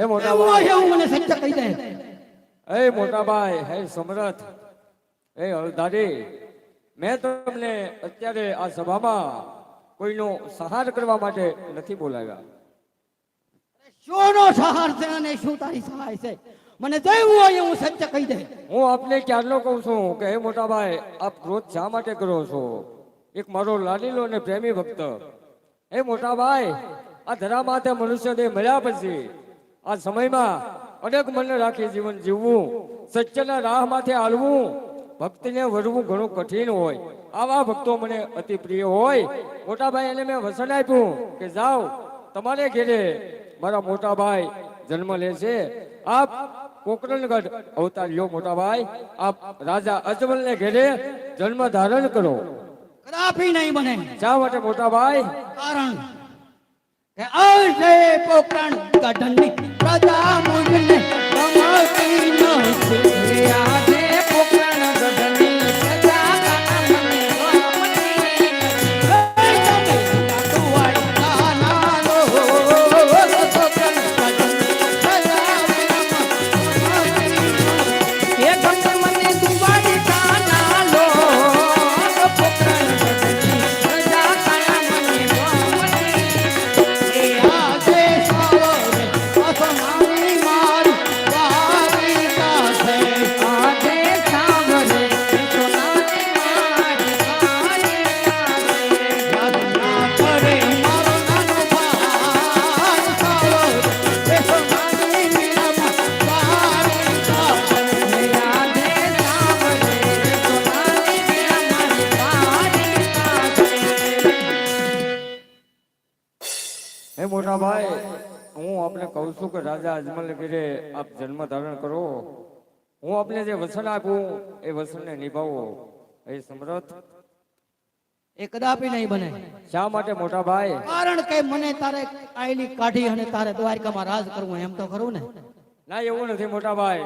હે મોટા ભાઈ. હું મને સત્ય કહી દે. હે મોટા ભાઈ હે સમરથ. હે હળદારી મેં તમને અત્યારે આ સભામાં કોઈનો સહાર કરવા માટે નથી બોલાવ્યા. શોનો સહાર છે અને શું તારી સહાય છે? મને જેવું હોય હું સત્ય કહી દે. હું આપને ક્યારનો કહું છું કે હે મોટા ભાઈ આપ ક્રોધ શા માટે કરો છો? એક મારો લાડીલો અને પ્રેમી ભક્ત. હે મોટા ભાઈ આ ધરા માથે દેહ મળ્યા પછી આ સમયમાં અનેક મન રાખી જીવન જીવવું સત્યના રાહ માથે હાલવું ભક્તિને વરવું ઘણું કઠિન હોય. આવા ભક્તો મને અતિ પ્રિય હોય. મોટાભાઈ એને મેં વસન આપ્યું કે જાઓ તમારે ઘેરે મારા મોટાભાઈ જન્મ લે છે. આપ કોકરણગઢ અવતાર લ્યો મોટાભાઈ. આપ રાજા અજમલ ને ઘેરે જન્મ ધારણ કરો. કદાપી નહીં બને. શા માટે મોટાભાઈ? કારણ કે આજે પોકરણ ગઢની राजा मुझने नमस्ते મોટા ભાઈ હું આપને કહું છું કે રાજા અજમલગીરે આપ જન્મ ધારણ કરો. હું આપને જે વસન આપું એ વસનને નિભાવો. એ સમરથ. એ કદાપી નહીં બને. શા માટે મોટા ભાઈ? કારણ કે મને તારે આયલી કાઢી અને તારે દ્વારકામાં રાજ કરવું એમ તો ખરું ને? ના એવું નથી મોટા ભાઈ.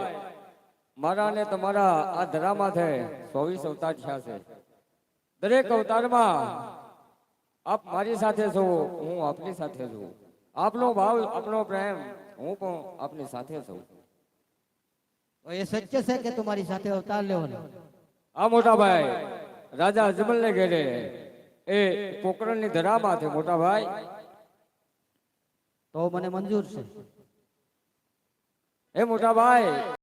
મારા ને તમારા આ ધરામાં છે ચોવીસ અવતાર થયા છે. દરેક અવતારમાં આપ મારી સાથે છો હું આપની સાથે છું. આપનો ભાવ આપનો પ્રેમ હું પણ આપની સાથે છું. તો એ સત્ય છે કે તમારી સાથે અવતાર લેવાનો? ને આ મોટા ભાઈ રાજા અજમલ ને ઘેરે એ પોકરણની ધરામાંથી મોટા ભાઈ તો મને મંજૂર છે. એ મોટા ભાઈ